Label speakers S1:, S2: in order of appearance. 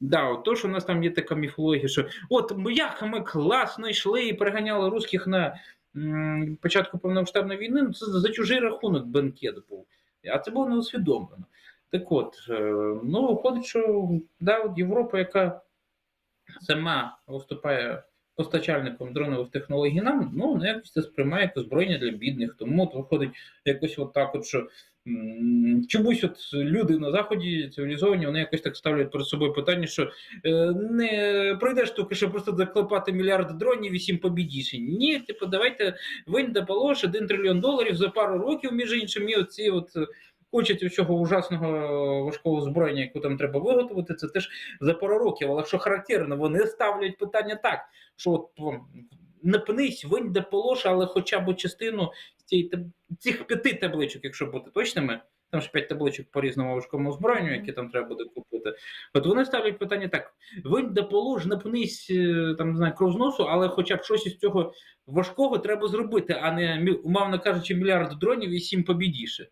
S1: Да, от то, що у нас там є така міфологія, що от як ми класно йшли і переганяли русських на м, початку повномасштабної війни, ну це за чужий рахунок бенкет був. А це було не усвідомлено. Так от, е, ну, виходить, що да, от Європа, яка сама виступає постачальником дронових технологій нам, ну, якось це сприймає як озброєння для бідних. Тому от виходить якось от так, от, що чомусь от люди на Заході цивілізовані, вони якось так ставлять перед собою питання, що е, не пройде штуки, що просто заклепати мільярд дронів і сім побідіше. Ні, типу, давайте винь да полож, один трильйон доларів за пару років, між іншим, і оці от. е, Кучать цього ужасного важкого озброєння, яку там треба виготовити, це теж за пару років. Але що характерно, вони ставлять питання так, що от не винь де полож, але хоча б частину цієї цих п'яти табличок, якщо бути точними, там ж п'ять табличок по різному важкому озброєнню, які там треба буде купити. От вони ставлять питання так: винь де полож, напнись е, там не знаю, кров з носу, але хоча б щось із цього важкого треба зробити, а не умовно кажучи, мільярд дронів і сім побідіше.